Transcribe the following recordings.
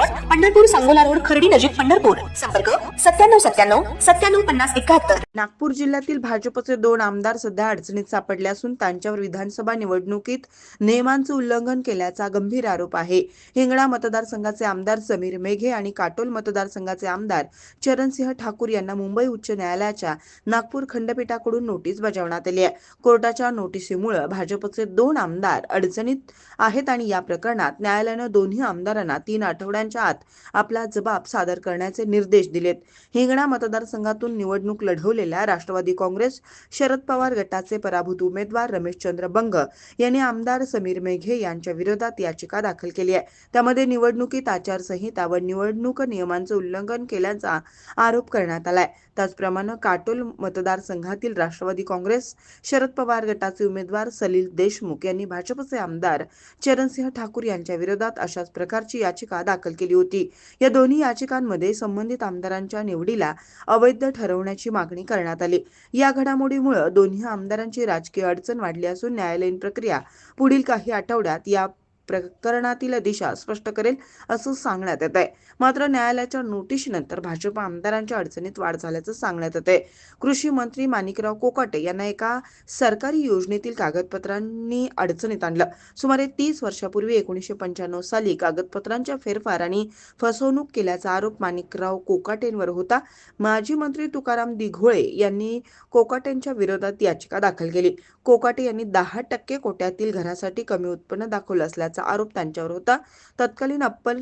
Pandharpur Sangola road Khardi नजीक पंढरपूर. संपर्क सत्त्याण्णव सत्त्याण्णव सत्त्याण्णव पन्नास एकाहत्तर. नागपूर जिल्ह्यातील भाजपचे दोन आमदार सध्या अडचणीत सापडले असून त्यांच्यावर विधानसभा निवडणुकीत नियमांचं उल्लंघन केल्याचा गंभीर आरोप आहे. हिंगणा मतदारसंघाचे आमदार समीर मेघे आणि काटोल मतदारसंघाचे आमदार चरणसिंह ठाकूर यांना मुंबई उच्च न्यायालयाच्या नागपूर खंडपीठाकडून नोटीस बजावण्यात आली आहे. कोर्टाच्या नोटिसीमुळे भाजपचे दोन आमदार अडचणीत आहेत आणि या प्रकरणात न्यायालयानं दोन्ही आमदारांना तीन आठवड्यांच्या आत आपला जबाब सादर करण्याचे निर्देश दिलेत. हिंगणा मतदारसंघातून निवडणूक लढवलेल्या राष्ट्रवादी काँग्रेस शरद पवार गटाचे पराभूत उमेदवार रमेशचंद्र बंग यांनी आमदार समीर मेघे यांच्या विरोधात याचिका दाखल केली आहे. त्यामध्ये निवडणुकीत आचारसंहिता व निवडणूक नियमांचं उल्लंघन केल्याचा आरोप करण्यात आलाय. त्याचप्रमाणे काटोल मतदारसंघातील राष्ट्रवादी काँग्रेस शरद पवार गटाचे उमेदवार सलील देशमुख यांनी भाजपचे आमदार चरणसिंह ठाकूर यांच्या विरोधात अशाच प्रकारची याचिका दाखल केली होती. या दोन्ही याचिकांमध्ये संबंधित आमदारांच्या निवडीला अवैध ठरवण्याची मागणी करण्यात आली. या घडामोडीमुळे दोन्ही आमदारांची राजकीय अडचण वाढली असून न्यायालयीन प्रक्रिया पुढील काही आठवड्यात या प्रकरणातील दिशा स्पष्ट करेल असं सांगण्यात येत आहे मात्र न्यायालयाच्या नोटीशीनंतर भाजप आमदारांच्या अडचणीत वाढ झाल्याचं सांगण्यात येत आहे कृषी मंत्री माणिकराव कोकाटे यांना एका सरकारी योजनेतील कागदपत्रांनी अडचणीत आणलं. सुमारे तीस वर्षापूर्वी एकोणीसशे पंच्याण्णव साली कागदपत्रांच्या फेरफार आणि फसवणूक केल्याचा आरोप माणिकराव कोकाटेंवर होता. माजी मंत्री तुकाराम दिघोळे यांनी कोकाटेंच्या विरोधात याचिका दाखल केली. कोकाटे यांनी दहा टक्के कोट्यातील घरासाठी कमी उत्पन्न दाखवलं असल्याचा आरोप त्यांच्यावर होता. तत्कालीन अप्पर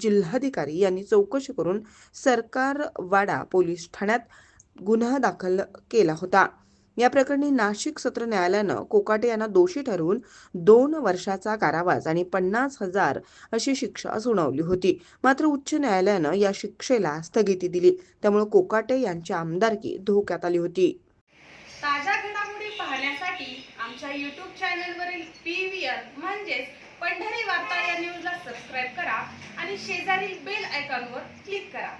जिल्हाधिकारी यांनी चौकशी करून सरकारवाडा पोलीस ठाण्यात गुन्हा दाखल केला होता. या प्रकरणी नाशिक सत्र न्यायालयानं कोकाटे यांना दोषी ठरवून दोन वर्षाचा कारावास आणि पन्नास हजार अशी शिक्षा सुनावली होती. मात्र उच्च न्यायालयानं या शिक्षेला स्थगिती दिली. त्यामुळे कोकाटे यांची आमदारकी धोक्यात आली होती. ताज्या घडामोडी पाहण्यासाठी आमच्या युट्यूब चॅनलवरील पी व्ही आर म्हणजेच पंढरी वार्ता या न्यूजला सबस्क्राईब करा आणि शेजारील बेल आयकॉनवर क्लिक करा.